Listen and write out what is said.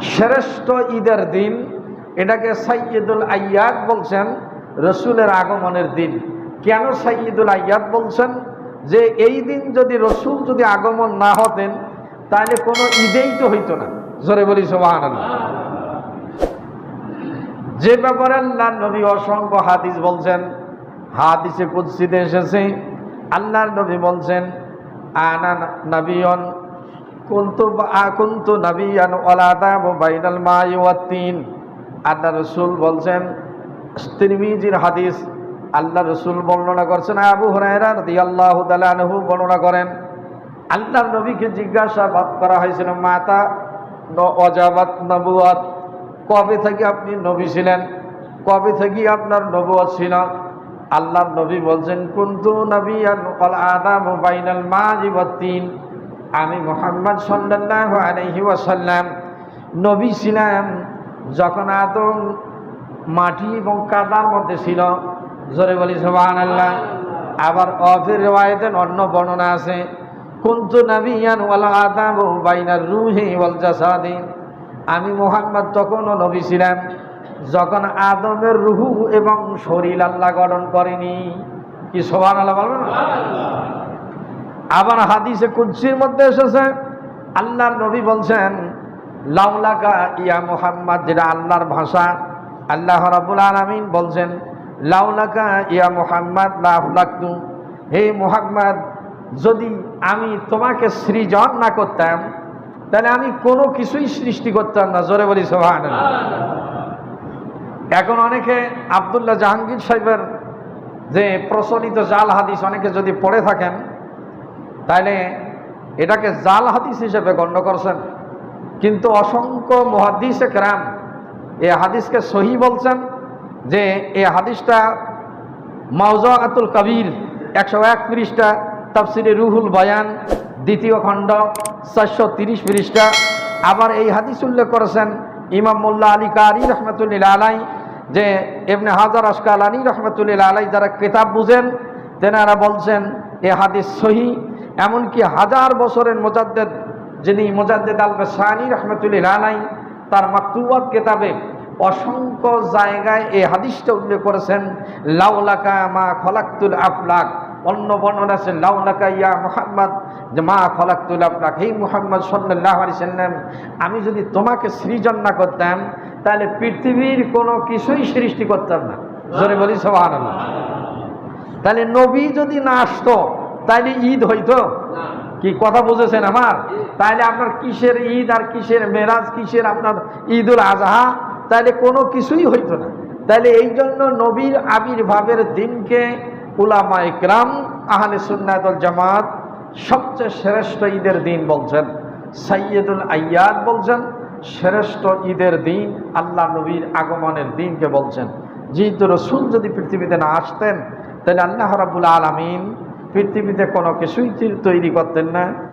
শ্রেষ্ঠ ঈদের দিন, এটাকে সাইয়দুল আয়াদ বলছেন, রসুলের আগমনের দিন। কেন সাইয়দুল আয়াদ বলছেন? যে এই দিন যদি রসুল যদি আগমন না হতেন, তাহলে কোনো ঈদেই তো হইতো না। জোরে বলি সোহান যে ব্যাপারে আল্লাহ নবী অসংখ্য হাদিস বলছেন, হাদিসে কুৎসিতে এসেছে, আল্লাহর নবী বলছেন, আনা নবীন কুন্তু কুন্তু নবিয়ান ওলাদা বাইনাল মাই ওয়াতিন আল্লাহ রসুল বলছেন, তিরমিজির হাদিস আল্লাহ রসুল বর্ণনা করছেন, আবু হরাইরা রাদিয়াল্লাহু তাআলা আনহু বর্ণনা করেন, আল্লাহর নবীকে জিজ্ঞাসাবাদ করা হয়েছিল, মাতা, ন অজাবাত নবুয়াত, কবে থেকে আপনি নবী ছিলেন? কবে থেকে আপনার নবুয়াত ছিল? আল্লাহ নবী বলছেন, কুন্তু নবী আদাম বাইনাল মাজি ওয়াতিন আমি মোহাম্মদ সাল্লাল্লাহু আলাইহি ওয়াসাল্লাম, নবী ছিলাম যখন আদম মাটি এবং কাদার মধ্যে ছিল। জোরে বলি, সুবহানাল্লাহ। আবার অফির রেওয়ায়েতের অন্য বর্ণনা আছে। কুন্তু নবিয়ান ওয়াল আদাম বাইনার রুহি ওয়াল আমি মোহাম্মদ তখনও নবী ছিলাম যখন আদমের রুহু এবং শরীর আল্লাহ গঠন করেনি। কি সোহান আল্লাহ বলবেন? আবার হাদিসে কুদ্সির মধ্যে এসেছে, আল্লাহর নবী বলছেন, লাউলাকা ইয়া মুহাম্মদ, যেটা আল্লাহর ভাষা, আল্লাহ রাবুল আলামিন বলছেন, লাউলাকা ইয়া মুহাম্মদ লাফলাকতু হে মুহাম্মদ, যদি আমি তোমাকে সৃজন না করতাম, তাহলে আমি কোনো কিছুই সৃষ্টি করতাম না। জোরে বলি সোহান এখন অনেকে আবদুল্লাহ জাহাঙ্গীর সাহেবের যে প্রচলিত জাল হাদিস, অনেকে যদি পড়ে থাকেন তাহলে এটাকে জাল হাদিস হিসেবে গণ্য করছেন। কিন্তু অসংখ্য মহাদিস একরাম এ হাদিসকে সহি বলছেন যে এই হাদিসটা মাউজাতুল কবির একশো এক পৃষ্ঠা, তাফসিরে রুহুল বয়ান দ্বিতীয় খণ্ড চারশো তিরিশ পৃষ্ঠা। আবার এই হাদিস উল্লেখ করেছেন ইমাম মোল্লা আলী কারি রহমতুল্লিল আলাই যে এমনি হাজার আসকাল আলী রহমতুল্লিল আলাই যারা কেতাব বুঝেন, তেনারা বলছেন এ হাদিস সহি। এমনকি হাজার বছরের মোজাদ্দেদ, যিনি মোজাদ্দেদ আল সানি রহমতুল্লিল আলাই তার মাকতুবাত কেতাবে অসংখ্য জায়গায় এই হাদিসটা উল্লেখ করেছেন, লাউলাকা মা খলাক্তুল আফলাক। অন্য বর্ণনা আছে, লাউলাকা ইয়া মুহাম্মদ, যে মা খলাক্তুল আফলাক। হে মুহাম্মদ সাল্লাহ আলি আমি যদি তোমাকে সৃজন না করতাম, তাহলে পৃথিবীর কোনো কিছুই সৃষ্টি করতাম না। জোরে বলি সোহান তাহলে নবী যদি না আসতো তাহলে ঈদ হইতো। কি কথা বুঝেছেন আমার? তাইলে আপনার কিসের ঈদ আর কিসের মেরাজ কিসের আপনার ঈদুল আজহা? তাহলে কোনো কিছুই হইতো না। তাইলে এই জন্য নবীর আবির্ভাবের দিনকে উলামা ইকরাম আহলে সুন্নাতুল জামাত সবচেয়ে শ্রেষ্ঠ ঈদের দিন বলছেন। সাইয়দুল আয়াদ বলছেন শ্রেষ্ঠ ঈদের দিন আল্লাহ নবীর আগমনের দিনকে বলছেন। যেহেতু রসুল যদি পৃথিবীতে না আসতেন তাহলে আল্লাহ রাবুল আলমিন পৃথিবীতে কোনো কিছুই তৈরি করতেন না।